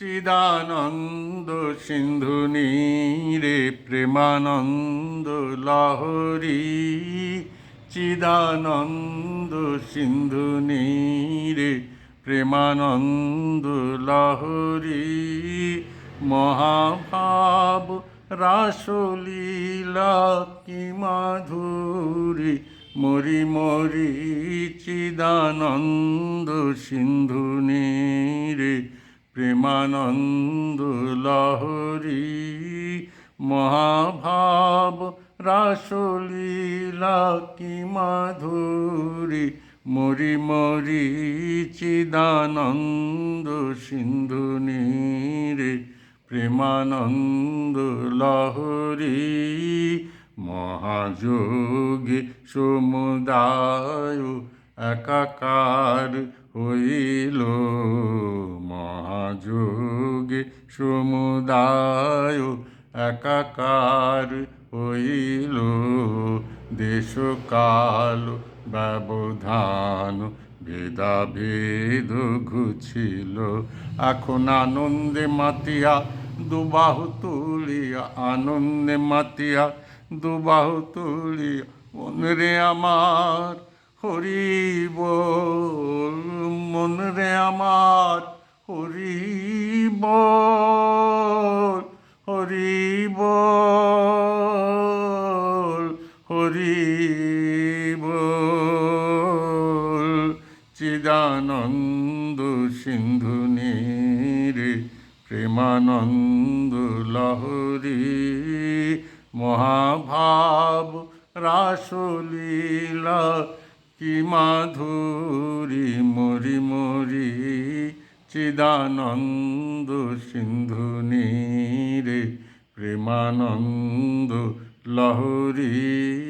চিদানন্দ সিন্ধু নীরে প্রেমানন্দ লহরী। চিদানন্দ সিন্ধু নীরে প্রেমানন্দ লহরী। মহাভাব রাসলীলা কি মাধুরী। মরি মরি চিদানন্দ সিন্ধু নীরে প্রেমানন্দ লহরী, মহাভাব রাসলীলা কি মাধুরী, মরি মরি চিদানন্দ সিন্ধু নীরে, প্রেমানন্দ লহরী, মহাযোগী সমুদায় একাকার হইল মহাযোগী সমুদায়। একাকার হইল দেশকাল ব্যবধান, ভেদাভেদ ঘুছিল এখন আনন্দে মাতিয়া দুবাহু তুলিয়া, আনন্দে মাতিয়া দুবাহু তুলিয়া। মনরে আমার হরি বল মনরে আমার হরি বল হরি বল হরি বল চিদানন্দ সিন্ধু নীরে, প্রেমানন্দ লহরী, মহাভাব রাসলীলা কি মাধুরী মরি মরি চিদানন্দ সিন্ধু নীরে প্রেমানন্দ লহরী।